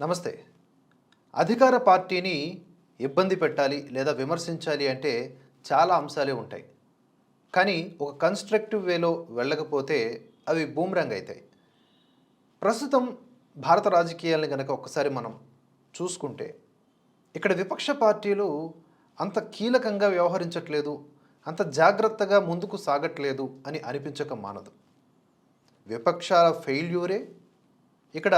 నమస్తే. అధికార పార్టీని ఇబ్బంది పెట్టాలి లేదా విమర్శించాలి అంటే చాలా అంశాలే ఉంటాయి. కానీ ఒక కన్స్ట్రక్టివ్ వేలో వెళ్ళకపోతే అవి బూమ్రంగ్ అవుతాయి ప్రస్తుతం భారత రాజకీయాలను కనుక ఒక్కసారి మనం చూసుకుంటే ఇక్కడ విపక్ష పార్టీలు అంత కీలకంగా వ్యవహరించట్లేదు అంత జాగ్రత్తగా ముందుకు సాగట్లేదు అని అనిపించక మానదు. విపక్షాల ఫెయిల్యూరే ఇక్కడ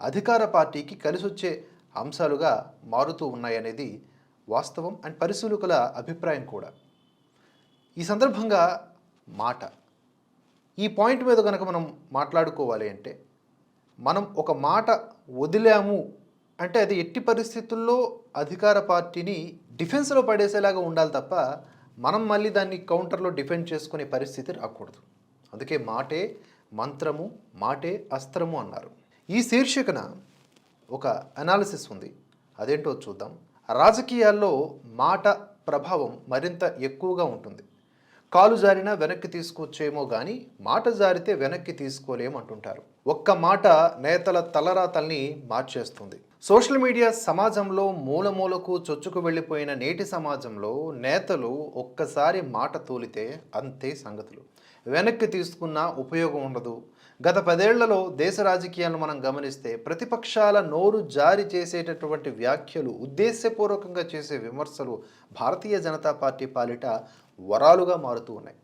అధికార పార్టీకి కలిసొచ్చే అంశాలుగా మారుతూ ఉన్నాయనేది వాస్తవం అండ్ పరిశీలకుల అభిప్రాయం కూడా. ఈ సందర్భంగా మాట. ఈ పాయింట్ మీద కనుక మనం మాట్లాడుకోవాలి అంటే మనం ఒక మాట వదిలాము అంటే అది ఎట్టి పరిస్థితుల్లో అధికార పార్టీని డిఫెన్స్లో పడేసేలాగా ఉండాలి తప్ప మనం మళ్ళీ దాన్ని కౌంటర్లో డిఫెండ్ చేసుకునే పరిస్థితి రాకూడదు. అందుకే మాటే మంత్రము మాటే అస్త్రము అన్నారు. ఈ శీర్షికన ఒక అనాలిసిస్ ఉంది. అదేంటో చూద్దాం. రాజకీయాల్లో మాట ప్రభావం మరింత ఎక్కువగా ఉంటుంది. కాలు జారినా వెనక్కి తీసుకొచ్చేమో కానీ మాట జారితే వెనక్కి తీసుకోలేమంటుంటారు ఒక్క మాట నేతల తలరాతల్ని మార్చేస్తుంది. సోషల్ మీడియా సమాజంలో మూలమూలకు చొచ్చుకు వెళ్ళిపోయిన నేటి సమాజంలో నేతలు ఒక్కసారి మాట తోలితే అంతే సంగతులు. వెనక్కి తీసుకున్నా ఉపయోగం ఉండదు. గత పదేళ్ళలో దేశ రాజకీయాలను మనం గమనిస్తే ప్రతిపక్షాల నోరు జారి చేసేటటువంటి వ్యాఖ్యలు ఉద్దేశపూర్వకంగా చేసే విమర్శలు భారతీయ జనతా పార్టీ పాలిట వరాలుగా మారుతూ ఉన్నాయి.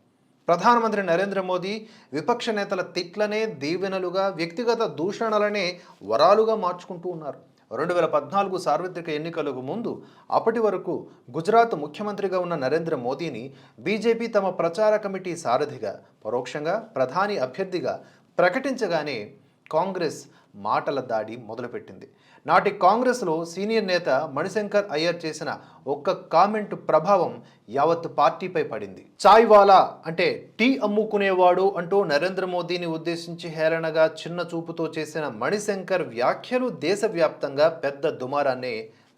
ప్రధానమంత్రి నరేంద్ర మోదీ విపక్ష నేతల తిట్లనే దీవెనలుగా వ్యక్తిగత దూషణలనే వరాలుగా మార్చుకుంటూ ఉన్నారు. రెండు వేల పద్నాలుగు సార్వత్రిక ఎన్నికలకు ముందు అప్పటి వరకు గుజరాత్ ముఖ్యమంత్రిగా ఉన్న నరేంద్ర మోదీని బీజేపీ తమ ప్రచార కమిటీ సారథిగా పరోక్షంగా ప్రధాని అభ్యర్థిగా ప్రకటించగానే కాంగ్రెస్ మాటల దాడి మొదలుపెట్టింది. నాటి కాంగ్రెస్లో సీనియర్ నేత మణిశంకర్ అయ్యర్ చేసిన ఒక్క కామెంట్ ప్రభావం యావత్ పార్టీపై పడింది. చాయ్వాలా అంటే టీ అమ్ముకునేవాడు అంటూ నరేంద్ర మోదీని ఉద్దేశించి హేళనగా చిన్న చూపుతో చేసిన మణిశంకర్ వ్యాఖ్యలు దేశవ్యాప్తంగా పెద్ద దుమారాన్ని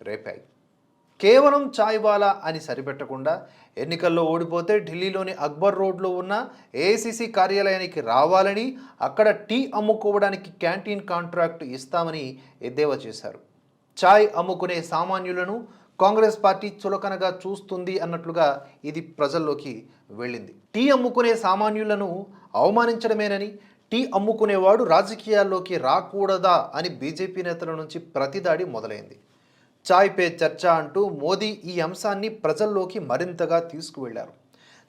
రేపాయి. కేవలం చాయ్వాలా అని సరిపెట్టకుండా ఎన్నికల్లో ఓడిపోతే ఢిల్లీలోని అక్బర్ రోడ్లో ఉన్న ఏఐసిసి కార్యాలయానికి రావాలని అక్కడ టీ అమ్ముకోవడానికి క్యాంటీన్ కాంట్రాక్ట్ ఇస్తామని ఎద్దేవా చేశారు. చాయ్ అమ్ముకునే సామాన్యులను కాంగ్రెస్ పార్టీ చులకనగా చూస్తుంది అన్నట్లుగా ఇది ప్రజల్లోకి వెళ్ళింది. టీ అమ్ముకునే సామాన్యులను అవమానించడమేనని టీ అమ్ముకునేవాడు రాజకీయాల్లోకి రాకూడదా అని బీజేపీ నేతల నుంచి ప్రతిదాడి మొదలైంది. చాయ్ పే చర్చ అంటూ మోదీ ఈ అంశాన్ని ప్రజల్లోకి మరింతగా తీసుకువెళ్ళారు.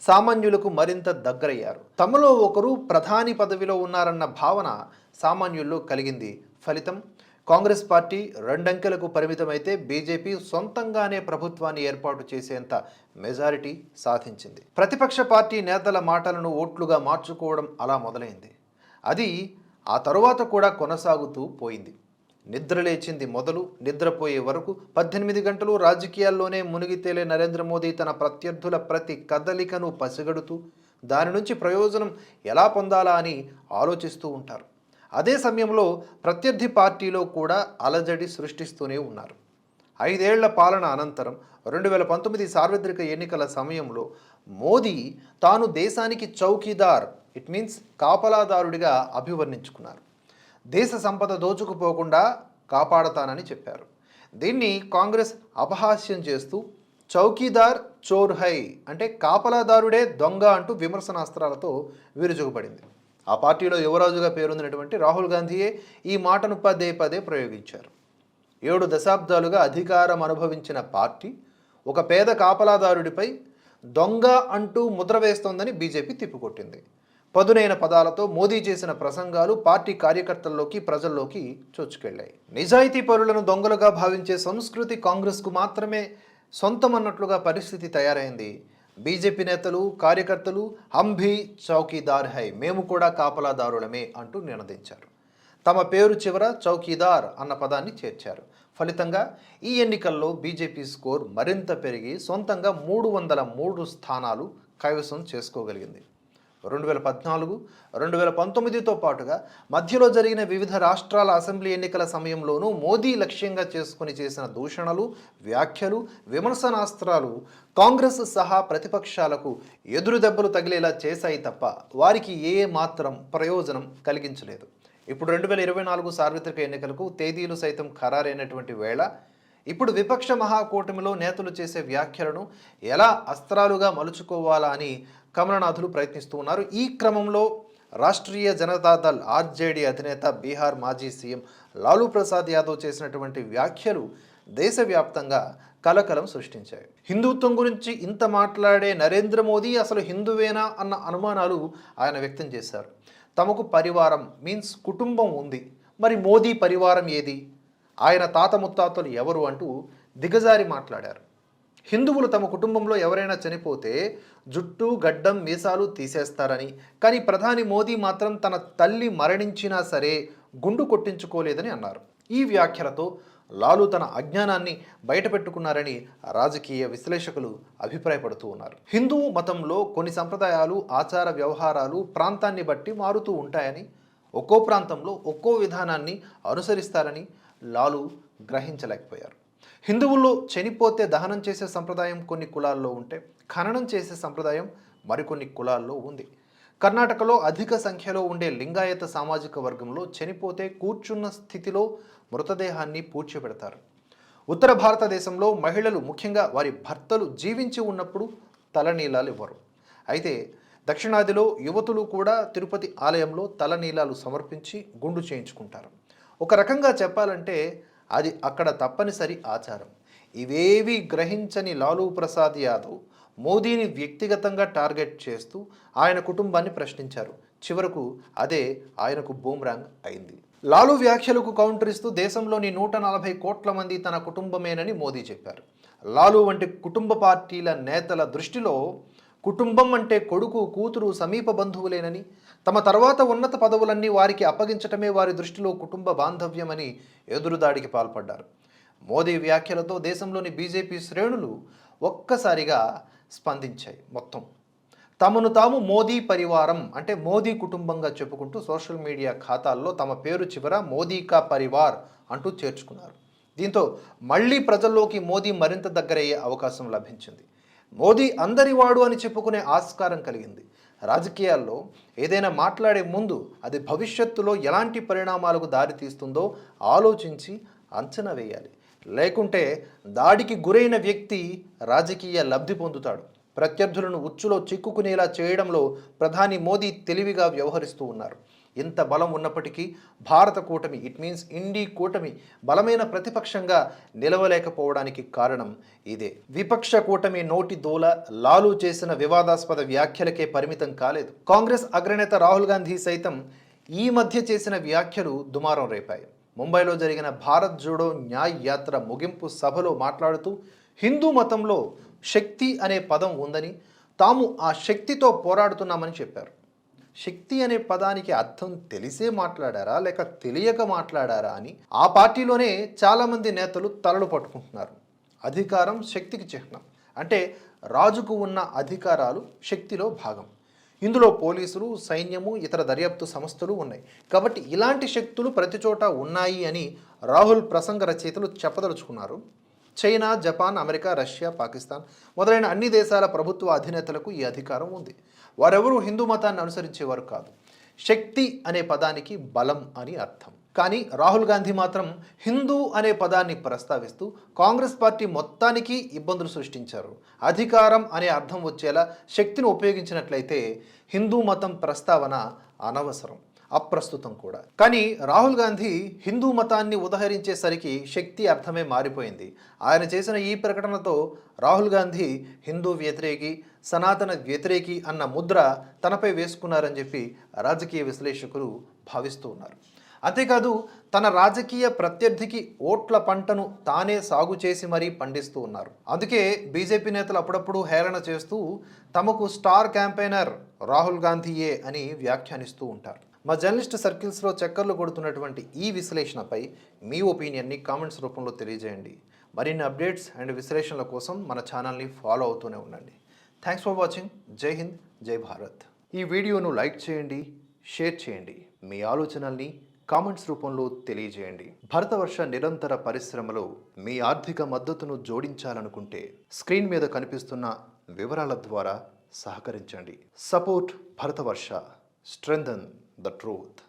సామాన్యులకు మరింత దగ్గరయ్యారు. తమలో ఒకరు ప్రధాని పదవిలో ఉన్నారన్న భావన సామాన్యుల్లో కలిగింది. ఫలితం కాంగ్రెస్ పార్టీ రెండంకెలకు పరిమితమైతే బీజేపీ సొంతంగానే ప్రభుత్వాన్ని ఏర్పాటు చేసేంత మెజారిటీ సాధించింది. ప్రతిపక్ష పార్టీ నేతల మాటలను ఓట్లుగా మార్చుకోవడం అలా మొదలైంది. అది ఆ తరువాత కూడా కొనసాగుతూ పోయింది. నిద్రలేచింది మొదలు నిద్రపోయే వరకు పద్దెనిమిది గంటలు రాజకీయాల్లోనే మునిగితేలే నరేంద్ర మోదీ తన ప్రత్యర్థుల ప్రతి కదలికను పసిగడుతూ దాని నుంచి ప్రయోజనం ఎలా పొందాలా అని ఆలోచిస్తూ ఉంటారు. అదే సమయంలో ప్రత్యర్థి పార్టీలో కూడా అలజడి సృష్టిస్తూనే ఉన్నారు. ఐదేళ్ళ పాలన అనంతరం రెండు వేల పంతొమ్మిది సార్వత్రిక ఎన్నికల సమయంలో మోదీ తాను దేశానికి చౌకీదార్ ఇట్ మీన్స్ కాపలాదారుడిగా అభివర్ణించుకున్నారు. దేశ సంపద దోచుకుపోకుండా కాపాడతానని చెప్పారు. దీన్ని కాంగ్రెస్ అపహాస్యం చేస్తూ చౌకీదార్ చోర్ హై అంటే కాపలాదారుడే దొంగ అంటూ విమర్శనాస్త్రాలతో విరుచుకుపడింది ఆ పార్టీలో యువరాజుగా పేరొందినటువంటి రాహుల్ గాంధీయే ఈ మాటను పదే పదే ప్రయోగించారు. ఏడు దశాబ్దాలుగా అధికారం అనుభవించిన పార్టీ ఒక పేద కాపలాదారుడిపై దొంగ అంటూ ముద్ర వేస్తోందని బీజేపీ తిప్పికొట్టింది. పదునైన పదాలతో మోదీ చేసిన ప్రసంగాలు పార్టీ కార్యకర్తల్లోకి ప్రజల్లోకి చొచ్చుకెళ్ళాయి నిజాయితీ పరులను దొంగలుగా భావించే సంస్కృతి కాంగ్రెస్కు మాత్రమే సొంతమన్నట్లుగా పరిస్థితి తయారైంది. బీజేపీ నేతలు కార్యకర్తలు హంభీ చౌకీదార్ హై మేము కూడా కాపలాదారులమే అంటూ నినదించారు. తమ పేరు చివర చౌకీదార్ అన్న పదాన్ని చేర్చారు. ఫలితంగా ఈ ఎన్నికల్లో బీజేపీ స్కోర్ మరింత పెరిగి సొంతంగా మూడు వందల మూడు స్థానాలు కైవసం చేసుకోగలిగింది. రెండు వేల పద్నాలుగు రెండు వేల పంతొమ్మిదితో పాటుగా మధ్యలో జరిగిన వివిధ రాష్ట్రాల అసెంబ్లీ ఎన్నికల సమయంలోనూ మోదీ లక్ష్యంగా చేసుకుని చేసిన దూషణలు వ్యాఖ్యలు విమర్శనాస్త్రాలు కాంగ్రెస్ సహా ప్రతిపక్షాలకు ఎదురు దెబ్బలు తగిలేలా చేశాయి తప్ప వారికి ఏ మాత్రం ప్రయోజనం కలిగించలేదు. ఇప్పుడు రెండు వేల ఇరవై నాలుగు సార్వత్రిక ఎన్నికలకు తేదీలు సైతం ఖరారైనటువంటి వేళ. ఇప్పుడు విపక్ష మహాకూటమిలో నేతలు చేసే వ్యాఖ్యలను ఎలా అస్త్రాలుగా మలుచుకోవాలా అని కమలనాథులు ప్రయత్నిస్తూ ఉన్నారు. ఈ క్రమంలో రాష్ట్రీయ జనతాదళ్ ఆర్జేడీ అధినేత బీహార్ మాజీ సీఎం లాలూ ప్రసాద్ యాదవ్ చేసినటువంటి వ్యాఖ్యలు దేశవ్యాప్తంగా కలకలం సృష్టించాయి. హిందుత్వం గురించి ఇంత మాట్లాడే నరేంద్ర మోదీ అసలు హిందువేనా అన్న అనుమానాలు ఆయన వ్యక్తం చేశారు. తమకు పరివారం మీన్స్ కుటుంబం ఉంది. మరి మోదీ పరివారం ఏది? ఆయన తాత ముత్తాతలు ఎవరు అంటూ దిగజారి మాట్లాడారు. హిందువులు తమ కుటుంబంలో ఎవరైనా చనిపోతే జుట్టు గడ్డం మీసాలు తీసేస్తారని. కానీ ప్రధాని మోదీ మాత్రం తన తల్లి మరణించినా సరే గుండు కొట్టించుకోలేదని అన్నారు. ఈ వ్యాఖ్యలతో లాలు తన అజ్ఞానాన్ని బయటపెట్టుకున్నారని రాజకీయ విశ్లేషకులు అభిప్రాయపడుతూ ఉన్నారు. హిందూ మతంలో కొన్ని సంప్రదాయాలు ఆచార వ్యవహారాలు ప్రాంతాన్ని బట్టి మారుతూ ఉంటాయని ఒక్కో ప్రాంతంలో ఒక్కో విధానాన్ని అనుసరిస్తారని లాలు గ్రహించలేకపోయారు. హిందువుల్లో చనిపోతే దహనం చేసే సంప్రదాయం కొన్ని కులాల్లో ఉంటే ఖననం చేసే సంప్రదాయం మరికొన్ని కులాల్లో ఉంది. కర్ణాటకలో అధిక సంఖ్యలో ఉండే లింగాయత సామాజిక వర్గంలో చనిపోతే కూర్చున్న స్థితిలో మృతదేహాన్ని పూడ్చిపెడతారు. ఉత్తర భారతదేశంలో మహిళలు ముఖ్యంగా వారి భర్తలు జీవించి ఉన్నప్పుడు తలనీలాలు ఇవ్వరు. అయితే దక్షిణాదిలో యువతులు కూడా తిరుపతి ఆలయంలో తలనీలాలు సమర్పించి గుండు చేయించుకుంటారు. ఒక రకంగా చెప్పాలంటే అది అక్కడ తప్పనిసరి ఆచారం. ఇవేవి గ్రహించని లాలూ ప్రసాద్ యాదవ్ మోదీని వ్యక్తిగతంగా టార్గెట్ చేస్తూ ఆయన కుటుంబాన్ని ప్రశ్నించారు. చివరకు అదే ఆయనకు బూమ్రాంగ్ అయింది. లాలూ వ్యాఖ్యలకు కౌంటర్ ఇస్తూ దేశంలోని నూట నలభై కోట్ల మంది తన కుటుంబమేనని మోదీ చెప్పారు. లాలు వంటి కుటుంబ పార్టీల నేతల దృష్టిలో కుటుంబం అంటే కొడుకు కూతురు సమీప బంధువులేనని తమ తర్వాత ఉన్నత పదవులన్నీ వారికి అప్పగించటమే వారి దృష్టిలో కుటుంబ బాంధవ్యమని ఎదురుదాడికి పాల్పడ్డారు. మోదీ వ్యాఖ్యలతో దేశంలోని బీజేపీ శ్రేణులు ఒక్కసారిగా స్పందించాయి మొత్తం. తమను తాము మోదీ పరివారం అంటే మోదీ కుటుంబంగా చెప్పుకుంటూ సోషల్ మీడియా ఖాతాల్లో తమ పేరు చివర మోదీ కా పరివార్ అంటూ చేర్చుకున్నారు. దీంతో మళ్ళీ ప్రజల్లోకి మోదీ మరింత దగ్గరయ్యే అవకాశం లభించింది. మోదీ అందరివాడు అని చెప్పుకునే ఆస్కారం కలిగింది. రాజకీయాల్లో ఏదైనా మాట్లాడే ముందు అది భవిష్యత్తులో ఎలాంటి పరిణామాలకు దారితీస్తుందో ఆలోచించి అంచనా వేయాలి. లేకుంటే దాడికి గురైన వ్యక్తి రాజకీయ లబ్ధి పొందుతాడు. ప్రత్యర్థులను ఉచ్చులో చిక్కుకునేలా చేయడంలో ప్రధాని మోదీ తెలివిగా వ్యవహరిస్తూ ఉన్నారు. ఎంత బలం ఉన్నప్పటికీ భారత కూటమి ఇట్ మీన్స్ ఇండీ కూటమి బలమైన ప్రతిపక్షంగా నిలవలేకపోవడానికి కారణం ఇదే. విపక్ష కూటమి నోటి దూల లాలు చేసిన వివాదాస్పద వ్యాఖ్యలకే పరిమితం కాలేదు. కాంగ్రెస్ అగ్రనేత రాహుల్ గాంధీ సైతం ఈ మధ్య చేసిన వ్యాఖ్యలు దుమారం రేపాయి. ముంబైలో జరిగిన భారత్ జోడో న్యాయ్ యాత్ర ముగింపు సభలో మాట్లాడుతూ హిందూ మతంలో శక్తి అనే పదం ఉందని తాము ఆ శక్తితో పోరాడుతున్నామని చెప్పారు. శక్తి అనే పదానికి అర్థం తెలిసే మాట్లాడారా లేక తెలియక మాట్లాడారా అని ఆ పార్టీలోనే చాలామంది నేతలు తలలు పట్టుకుంటున్నారు. అధికారం శక్తికి చిహ్నం. అంటే రాజుకు ఉన్న అధికారాలు శక్తిలో భాగం. ఇందులో పోలీసులు సైన్యము ఇతర దర్యాప్తు సంస్థలు ఉన్నాయి. కాబట్టి ఇలాంటి శక్తులు ప్రతి చోట ఉన్నాయి అని రాహుల్ ప్రసంగ రచయితలు చెప్పదలుచుకున్నారు. China Japan America Russia Pakistan మొదలైన అన్ని దేశాల ప్రభుత్వ అధినేతలకు ఈ అధికారం ఉంది. వారెవరూ హిందూ మతాన్ని అనుసరించేవారు కాదు. శక్తి అనే పదానికి బలం అని అర్థం. కానీ రాహుల్ గాంధీ మాత్రం హిందూ అనే పదాన్ని ప్రస్తావిస్తూ కాంగ్రెస్ పార్టీ మొత్తానికి ఇబ్బందులు సృష్టించారు. అధికారం అనే అర్థం వచ్చేలా శక్తిని ఉపయోగించినట్లయితే హిందూ మతం ప్రస్తావన అనవసరం. అప్రస్తుతం కూడా. కానీ రాహుల్ గాంధీ హిందూ మతాన్ని ఉదహరించేసరికి శక్తి అర్థమే మారిపోయింది. ఆయన చేసిన ఈ ప్రకటనతో రాహుల్ గాంధీ హిందూ వ్యతిరేకి సనాతన వ్యతిరేకి అన్న ముద్ర తనపై వేసుకున్నారని చెప్పి రాజకీయ విశ్లేషకులు భావిస్తూ ఉన్నారు. అంతేకాదు తన రాజకీయ ప్రత్యర్థికి ఓట్ల పంటను తానే సాగు చేసి మరీ పండిస్తూ ఉన్నారు. అందుకే బీజేపీ నేతలు అప్పుడప్పుడు హేళన చేస్తూ తమకు స్టార్ క్యాంపెయినర్ రాహుల్ గాంధీయే అని వ్యాఖ్యానిస్తూ ఉంటారు. మా జర్నలిస్ట్ సర్కిల్స్లో చక్కర్లు కొడుతున్నటువంటి ఈ విశ్లేషణపై మీ ఒపీనియన్ని కామెంట్స్ రూపంలో తెలియజేయండి. మరిన్ని అప్డేట్స్ అండ్ విశ్లేషణల కోసం మన ఛానల్ని ఫాలో అవుతూనే ఉండండి. థ్యాంక్స్ ఫర్ వాచింగ్ జై హింద్ జై భారత్ ఈ వీడియోను లైక్ చేయండి షేర్ చేయండి. మీ ఆలోచనల్ని కామెంట్స్ రూపంలో తెలియజేయండి. భరతవర్ష నిరంతర పరిశ్రమలో మీ ఆర్థిక మద్దతును జోడించాలనుకుంటే స్క్రీన్ మీద కనిపిస్తున్న వివరాల ద్వారా సహకరించండి. Support Bharatavarsha. Strengthen the truth.